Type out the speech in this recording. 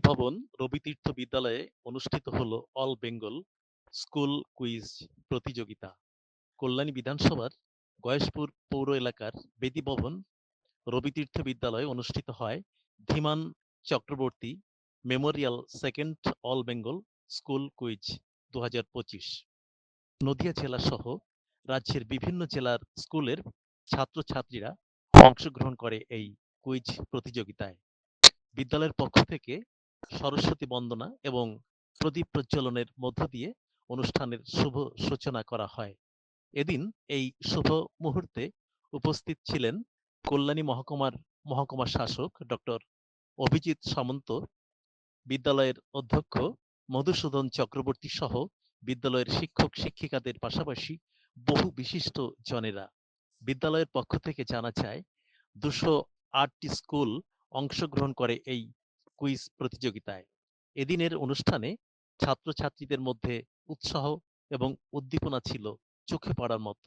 ভবন রবিতীর্থ বিদ্যালয়ে অনুষ্ঠিত হলো অল বেঙ্গল স্কুল কুইজ প্রতিযোগিতা। কল্যাণী বিধানসভার গয়েশপুর পৌর এলাকার বেদি ভবন রবিতীর্থ বিদ্যালয়ে অনুষ্ঠিত হয় Dhiman Chakraborty memorial second all Bengal school quiz দু হাজার পঁচিশ। নদিয়া জেলা সহ রাজ্যের বিভিন্ন জেলার স্কুলের ছাত্রছাত্রীরা অংশগ্রহণ করে এই কুইজ প্রতিযোগিতায়। বিদ্যালয়ের পক্ষ থেকে সরস্বতী বন্দনা এবং প্রদীপ প্রজ্বলনের মধ্য দিয়ে অনুষ্ঠানের শুভ সূচনা করা হয়। এদিন এই শুভ মুহূর্তে উপস্থিত ছিলেন কল্যাণী মহকুমার মহকুমা শাসক ডক্টর অভিজিৎ সামন্ত, বিদ্যালয়ের অধ্যক্ষ মধুসূদন চক্রবর্তী সহ বিদ্যালয়ের শিক্ষক শিক্ষিকাদের পাশাপাশি বহু বিশিষ্ট জনেরা। বিদ্যালয়ের পক্ষ থেকে জানা যায়, দুশো আটটি স্কুল অংশগ্রহণ করে এই কুইজ প্রতিযোগিতায়। এদিনের অনুষ্ঠানে ছাত্রছাত্রীদের মধ্যে উৎসাহ এবং উদ্দীপনা ছিল চোখে পড়ার মতো।